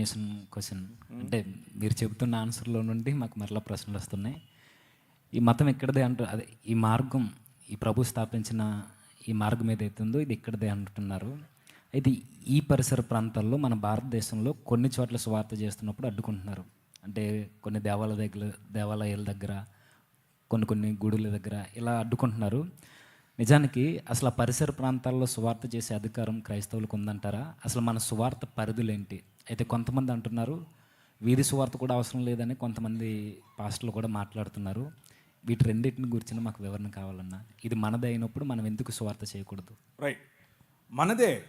Continuation question అంటే మీరు చెబుతున్న ఆన్సర్లో నుండి మాకు మరలా ప్రశ్నలు వస్తున్నాయి. ఈ మతం ఎక్కడిదే అంటూ అదే ఈ మార్గం ఈ ప్రభు స్థాపించిన ఈ మార్గం ఏదైతే ఉందో ఇది ఎక్కడిదే అంటున్నారు. అయితే ఈ పరిసర ప్రాంతాల్లో మన భారతదేశంలో కొన్ని చోట్ల స్వార్థ చేస్తున్నప్పుడు అడ్డుకుంటున్నారు. అంటే కొన్ని దేవాలయ దగ్గర దేవాలయాల దగ్గర కొన్ని కొన్ని గుడుల దగ్గర ఇలా అడ్డుకుంటున్నారు. నిజానికి అసలు ఆ పరిసర ప్రాంతాల్లో సువార్త చేసే అధికారం క్రైస్తవులకు ఉందంటారా? అసలు మన సువార్త పరిధులేంటి? అయితే కొంతమంది అంటున్నారు వీధి సువార్త కూడా అవసరం లేదని కొంతమంది పాస్టర్లు కూడా మాట్లాడుతున్నారు. వీటి రెండింటిని గురించి మాకు వివరణ కావాలన్నా ఇది మనదే అయినప్పుడు మనం ఎందుకు సువార్త చేయకూడదు? రైట్ మనదే.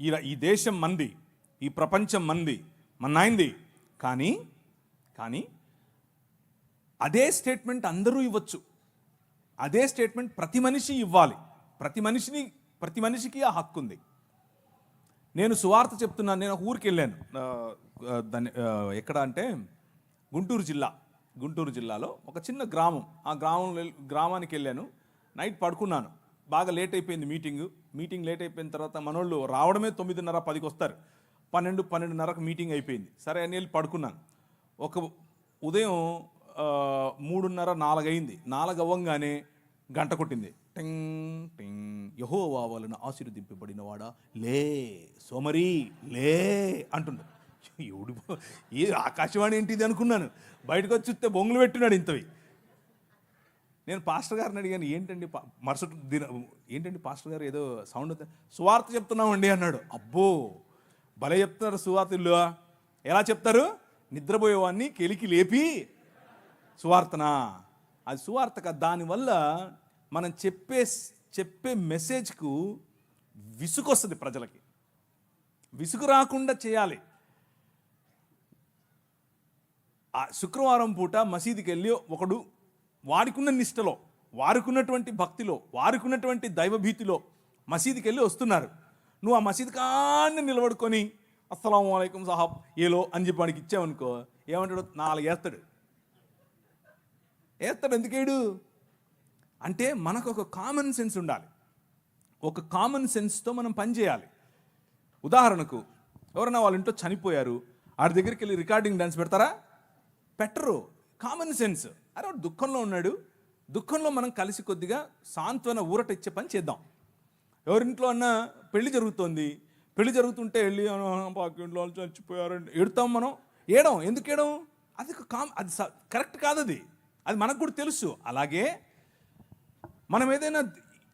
ఈ ఈ దేశం మంది ఈ ప్రపంచం మంది మన నాయింది కానీ కానీ అదే స్టేట్మెంట్ అందరూ ఇవ్వచ్చు. అదే స్టేట్మెంట్ ప్రతి మనిషి ఇవ్వాలి. ప్రతి మనిషిని ప్రతి మనిషికి ఆ హక్కు ఉంది. నేను సువార్త చెప్తున్నాను నేను ఊరికి వెళ్ళాను. దాన్ని ఎక్కడ అంటే గుంటూరు జిల్లా గుంటూరు జిల్లాలో ఒక చిన్న గ్రామం. ఆ గ్రామం గ్రామానికి వెళ్ళాను. నైట్ పడుకున్నాను. బాగా లేట్ అయిపోయింది మీటింగ్. మీటింగ్ లేట్ అయిపోయిన తర్వాత మనోళ్ళు రావడమే తొమ్మిదిన్నర పదికి వస్తారు. పన్నెండు పన్నెండున్నరకు మీటింగ్ అయిపోయింది. సరే అని వెళ్ళి పడుకున్నాను. ఒక ఉదయం మూడున్నర నాలుగైంది. నాలుగు అవ్వంగానే గంట కొట్టింది. టింగ్ టింగ్. యహోవా వలన ఆశీర్వదింపబడినవాడా? లే సోమరి లే అంటుండు. ఎవడు ఏ ఆకాశవాణి ఏంటిది అనుకున్నాను. బయటకు వచ్చి చూస్తే బొంగులు పెట్టున్నాడు ఇంతవి. నేను పాస్టర్ గారిని అడిగాను ఏంటండి మరుసటి దిన ఏంటండి పాస్టర్ గారు ఏదో సౌండ్ సువార్త చెప్తున్నామండి అన్నాడు. అబ్బో భలే చెప్తున్నారు సువార్తలు ఎలా చెప్తారు? నిద్రపోయేవాడిని కెలికి లేపి సువార్తనా? అది సువార్తక దానివల్ల మనం చెప్పే చెప్పే మెసేజ్కు విసుగొస్తుంది ప్రజలకి. విసుగు రాకుండా చేయాలి. ఆ శుక్రవారం పూట మసీదుకి వెళ్ళి ఒకడు వారికున్న నిష్టలో వారికున్నటువంటి భక్తిలో వారికున్నటువంటి దైవభీతిలో మసీదుకి వెళ్ళి వస్తున్నారు. నువ్వు ఆ మసీదు కాన్ని నిలబడుకొని అస్సలం అయికం సాహాబ్ ఏలో అని చెప్పి వాడికి ఇచ్చావనుకో ఏమంటాడు? నాలుగు వేస్తాడు వేస్తాడు ఎందుకేడు అంటే మనకు ఒక కామన్ సెన్స్ ఉండాలి. ఒక కామన్ సెన్స్తో మనం పనిచేయాలి ఉదాహరణకు ఎవరైనా వాళ్ళ ఇంట్లో చనిపోయారు ఆడి దగ్గరికి వెళ్ళి రికార్డింగ్ డాన్స్ పెడతారా? పెట్టరు. కామన్ సెన్స్ అరే వాడు దుఃఖంలో ఉన్నాడు. దుఃఖంలో మనం కలిసి కొద్దిగా సాంత్వన ఊరట ఇచ్చే పని చేద్దాం. ఎవరింట్లో అన్నా పెళ్ళి జరుగుతోంది. పెళ్ళి జరుగుతుంటే వెళ్ళి "ఆ, పాకింట్లో వాళ్ళు చచ్చిపోయారండి ఎడతాం మనం. ఏడం? ఎందుకు ఏడం? అది ఒక కామ్ అది కరెక్ట్ కాదు అది అది మనకు కూడా తెలుసు. అలాగే మనం ఏదైనా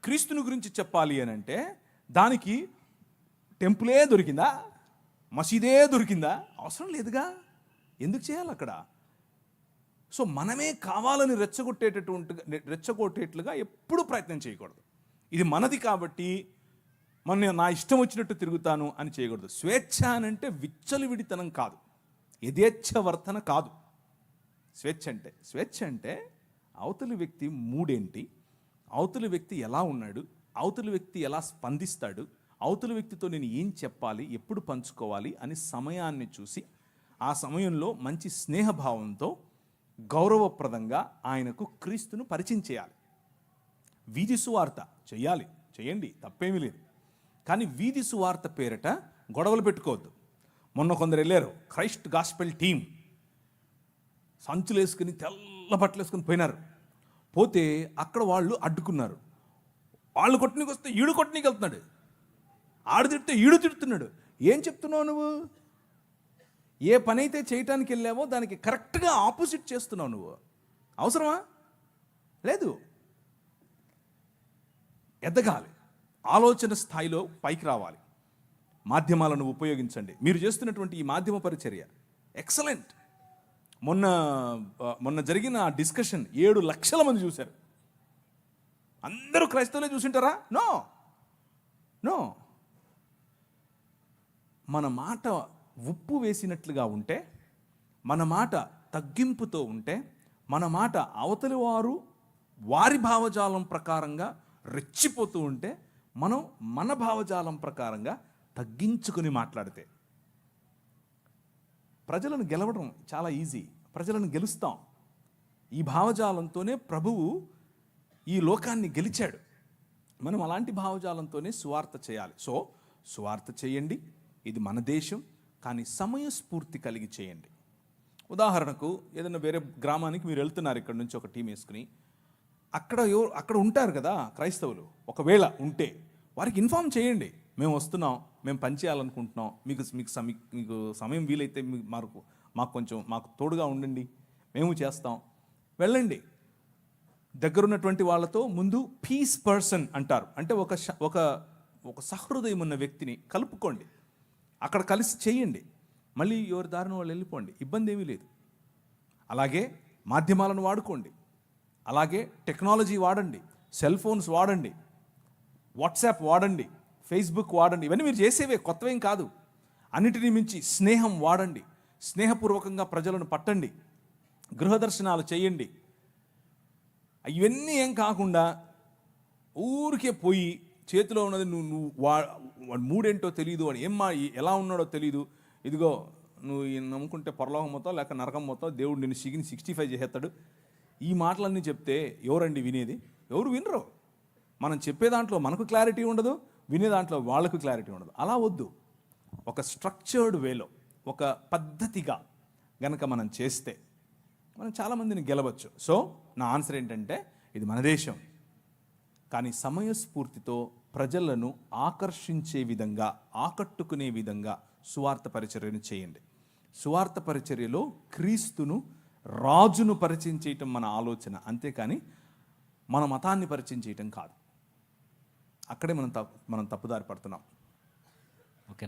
క్రీస్తుని గురించి చెప్పాలి అని అంటే దానికి టెంపులే దొరికిందా? మసీదే దొరికిందా? అవసరం లేదుగా. ఎందుకు చేయాలి అక్కడ? సో మనమే కావాలని రెచ్చగొట్టేటటువంటి రెచ్చగొట్టేట్లుగా ఎప్పుడూ ప్రయత్నం చేయకూడదు. ఇది మనది కాబట్టి మన నా ఇష్టం వచ్చినట్టు తిరుగుతాను అని చేయకూడదు. స్వేచ్ఛ అని అంటే విచ్చలవిడితనం కాదు. యథేచ్ఛ వర్తన కాదు. స్వేచ్ఛ అంటే స్వేచ్ఛ అంటే అవతలి వ్యక్తి మూడేంటి? అవతలి వ్యక్తి ఎలా ఉన్నాడు? అవతలి వ్యక్తి ఎలా స్పందిస్తాడు? అవతలి వ్యక్తితో నేను ఏం చెప్పాలి? ఎప్పుడు పంచుకోవాలి? అని సమయాన్ని చూసి ఆ సమయంలో మంచి స్నేహభావంతో గౌరవప్రదంగా ఆయనకు క్రీస్తును పరిచయం చేయాలి. వీధి సువార్త చేయాలి చేయండి తప్పేమీ లేదు. కానీ వీధి సువార్త పేరిట గొడవలు పెట్టుకోవద్దు. మొన్న కొందరు వెళ్ళారు క్రైస్ట్ గాస్పెల్ టీం సంచులు వేసుకుని తెల్ల బట్టలు వేసుకుని పోయినారు. పోతే అక్కడ వాళ్ళు అడ్డుకున్నారు. వాళ్ళు కొట్టనికి వస్తే ఈడు కొట్టనికి వెళ్తున్నాడు. ఆడు తిడితే ఈడు తిడుతున్నాడు. ఏం చెప్తున్నావు నువ్వు? ఏ పని అయితే చేయటానికి వెళ్ళావో దానికి కరెక్ట్గా ఆపోజిట్ చేస్తున్నావు నువ్వు. అవసరమా? లేదు. ఎదగాలి. ఆలోచన స్థాయిలో పైకి రావాలి. మాధ్యమాలను ఉపయోగించండి. మీరు చేస్తున్నటువంటి ఈ మాధ్యమ పరిచర్య ఎక్సలెంట్. మొన్న మొన్న జరిగిన ఆ డిస్కషన్ ఏడు లక్షల మంది చూశారు. అందరూ క్రైస్తవులే చూసింటారా? నో నో మన మాట ఉప్పు వేసినట్లుగా ఉంటే మన మాట తగ్గింపుతో ఉంటే మన మాట అవతలి వారు వారి భావజాలం ప్రకారంగా రెచ్చిపోతూ ఉంటే మనం మన భావజాలం ప్రకారంగా తగ్గించుకుని మాట్లాడితే. ప్రజలను గెలవడం చాలా ఈజీ ప్రజలను గెలుస్తాం. ఈ భావజాలంతోనే ప్రభువు ఈ లోకాన్ని గెలిచాడు. మనం అలాంటి భావజాలంతోనే సువార్త చేయాలి. సో సువార్త చేయండి. ఇది మన దేశం కానీ సమయస్ఫూర్తి కలిగి చేయండి. ఉదాహరణకు ఏదైనా వేరే గ్రామానికి మీరు వెళ్తున్నారు ఇక్కడ నుంచి ఒక టీం వేసుకుని. అక్కడ అక్కడ ఉంటారు కదా క్రైస్తవులు. ఒకవేళ ఉంటే వారికి ఇన్ఫామ్ చేయండి. మేము వస్తున్నాం మేము పని చేయాలనుకుంటున్నాం. మీకు మీకు సమీ మీకు సమయం వీలైతే మీకు మాకు మాకు కొంచెం మాకు తోడుగా ఉండండి. మేము చేస్తాం. వెళ్ళండి. దగ్గరున్నటువంటి వాళ్ళతో ముందు పీస్ పర్సన్ అంటారు. అంటే ఒక ఒక ఒక సహృదయం ఉన్న వ్యక్తిని కలుపుకోండి. అక్కడ కలిసి చేయండి. మళ్ళీ ఎవరి దారిన వాళ్ళు వెళ్ళిపోండి. ఇబ్బంది ఏమీ లేదు. అలాగే మాధ్యమాలను వాడుకోండి. అలాగే టెక్నాలజీ వాడండి. సెల్ ఫోన్స్ వాడండి. వాట్సాప్ వాడండి. ఫేస్బుక్ వాడండి. ఇవన్నీ మీరు చేసేవే కొత్తవేం కాదు. అన్నిటినీ మించి స్నేహం వాడండి. స్నేహపూర్వకంగా ప్రజలను పట్టండి గృహదర్శనాలు చేయండి. ఇవన్నీ ఏం కాకుండా ఊరికే పోయి చేతిలో ఉన్నది నువ్వు నువ్వు వా మూడేంటో తెలియదు వాడు ఏం మా ఎలా ఉన్నాడో తెలియదు ఇదిగో నువ్వు ఈయన నమ్ముకుంటే పొరలోకం మొత్తం లేక నరకం మొత్తం దేవుడు నిన్ను సిగిని సిక్స్టీ ఫైవ్ చేసేస్తాడు. ఈ మాటలన్నీ చెప్తే ఎవరండి వినేది? ఎవరు వినరు. మనం చెప్పే దాంట్లో మనకు క్లారిటీ ఉండదు వినే దాంట్లో వాళ్ళకు క్లారిటీ ఉండదు. అలా వద్దు. ఒక స్ట్రక్చర్డ్ వేలో ఒక పద్ధతిగా గనక మనం చేస్తే మనం చాలామందిని గెలవచ్చు. సో నా ఆన్సర్ ఏంటంటే ఇది మన దేశం. కానీ సమయస్ఫూర్తితో ప్రజలను ఆకర్షించే విధంగా ఆకట్టుకునే విధంగా సువార్త పరిచర్యను చేయండి. సువార్త పరిచర్యలో క్రీస్తును రాజును పరిచయం చేయటం మన ఆలోచన. అంతేకాని మన మతాన్ని పరిచయం చేయటం కాదు. అక్కడే మనం తప్పు మనం తప్పుదారి పడుతున్నాం. ఓకే